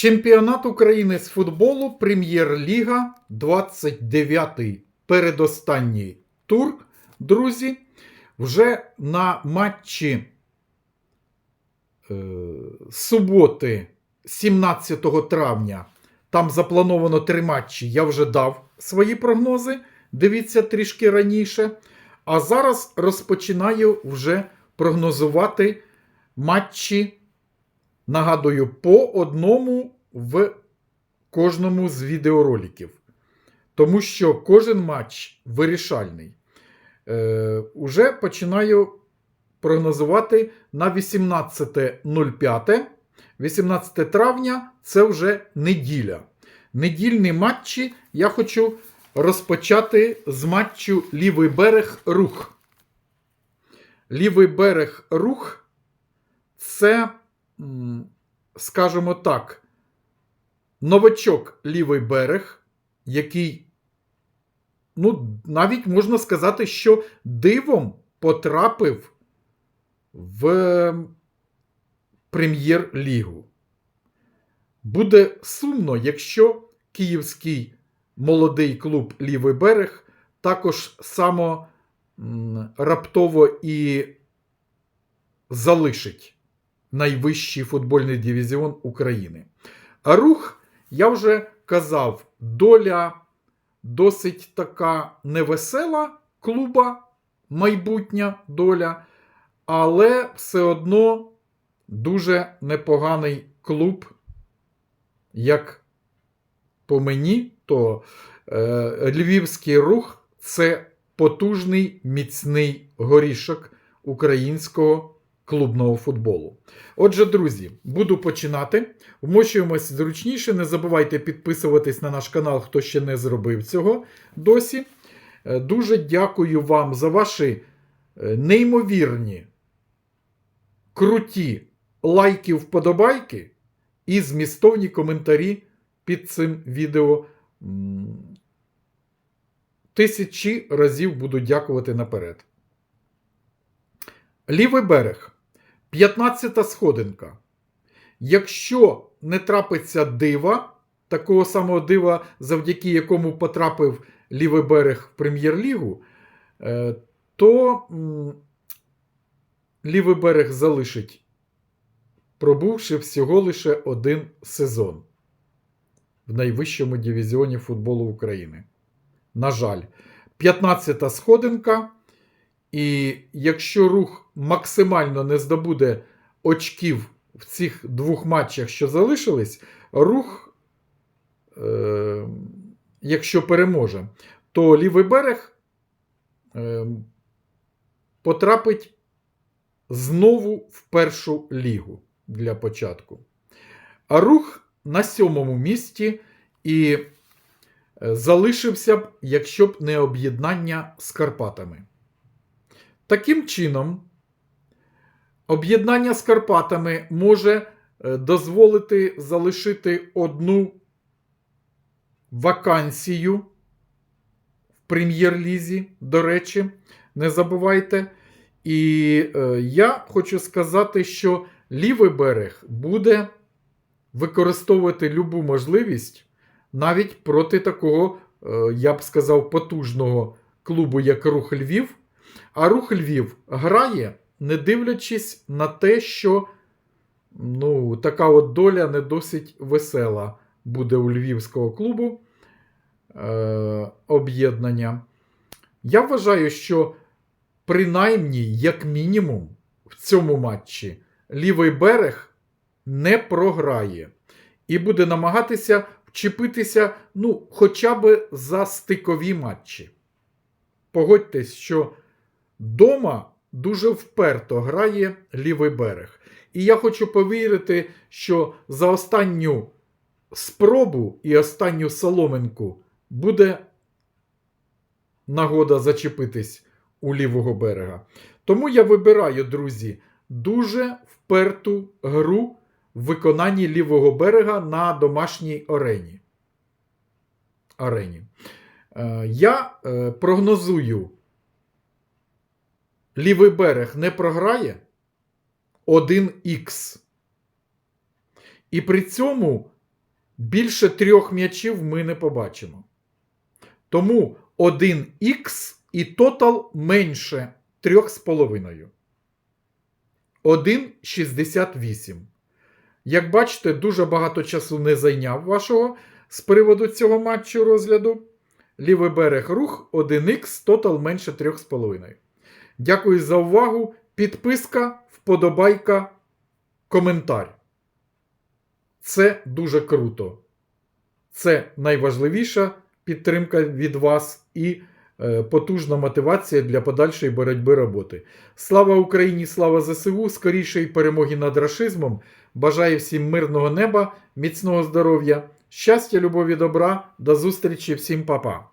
Чемпіонат України з футболу Прем'єр-ліга 29-й передостанній тур. Друзі, вже на матчі е, суботи, 17 травня, там заплановано три матчі. Я вже дав свої прогнози. Дивіться трішки раніше. А зараз розпочинаю вже прогнозувати матчі. Нагадую, по одному в кожному з відеороликів. Тому що кожен матч вирішальний. Е, Уже починаю прогнозувати на 18.05. 18 травня це вже неділя. Недільні матчі я хочу розпочати з матчу Лівий берег рух. Лівий берег рух це, скажімо так, новачок лівий берег, який, ну, навіть можна сказати, що дивом потрапив в прем'єр-лігу. Буде сумно, якщо київський молодий клуб Лівий берег також само раптово і залишить найвищий футбольний дивізіон України. А рух, я вже казав, доля досить така невесела клуба, майбутня доля, але все одно дуже непоганий клуб, як по мені, то е, львівський рух це потужний міцний горішок українського клубного футболу. Отже, друзі, буду починати. Вмощуємось зручніше. Не забувайте підписуватись на наш канал, хто ще не зробив цього досі. Е, Дуже дякую вам за ваші е, неймовірні, круті лайки, вподобайки і змістовні коментарі під цим відео. Тисячі разів буду дякувати наперед. Лівий берег. 15 сходинка. Якщо не трапиться дива, такого самого дива, завдяки якому потрапив лівий берег в прем'єр-лігу, е, то лівий берег залишить, пробувши всього лише один сезон в найвищому дивізіоні футболу України. На жаль, 15 сходинка. І якщо рух максимально не здобуде очків в цих двох матчах, що залишились, рух, е, якщо переможе, то лівий берег е, потрапить знову в першу лігу для початку. А рух на сьомому місці і е, залишився б, якщо б не об'єднання з Карпатами. Таким чином, об'єднання з Карпатами може е, дозволити залишити одну вакансію в прем'єр-лізі, до речі, не забувайте. І е, я хочу сказати, що лівий берег буде використовувати любу можливість навіть проти такого, е, я б сказав, потужного клубу, як Рух Львів. А рух Львів грає, не дивлячись на те, що ну, така от доля не досить весела буде у львівського клубу е, об'єднання. Я вважаю, що принаймні, як мінімум, в цьому матчі лівий берег не програє і буде намагатися вчепитися ну, хоча б за стикові матчі. Погодьтесь, що Дома дуже вперто грає лівий берег. І я хочу повірити, що за останню спробу і останню соломинку буде нагода зачепитись у лівого берега. Тому я вибираю, друзі, дуже вперту гру в виконанні лівого берега на домашній арені. арені. Е, Я е, прогнозую лівий берег не програє 1х. І при цьому більше трьох м'ячів ми не побачимо. Тому 1х і тотал менше 3,5. 1,68. Як бачите, дуже багато часу не зайняв вашого з приводу цього матчу розгляду. Лівий берег рух 1х, тотал менше 3,5. Дякую за увагу. Підписка, вподобайка, коментар. Це дуже круто. Це найважливіша підтримка від вас і е, потужна мотивація для подальшої боротьби роботи. Слава Україні, слава ЗСУ, скорішої перемоги над рашизмом. Бажаю всім мирного неба, міцного здоров'я, щастя, любові, добра. До зустрічі, всім па-па.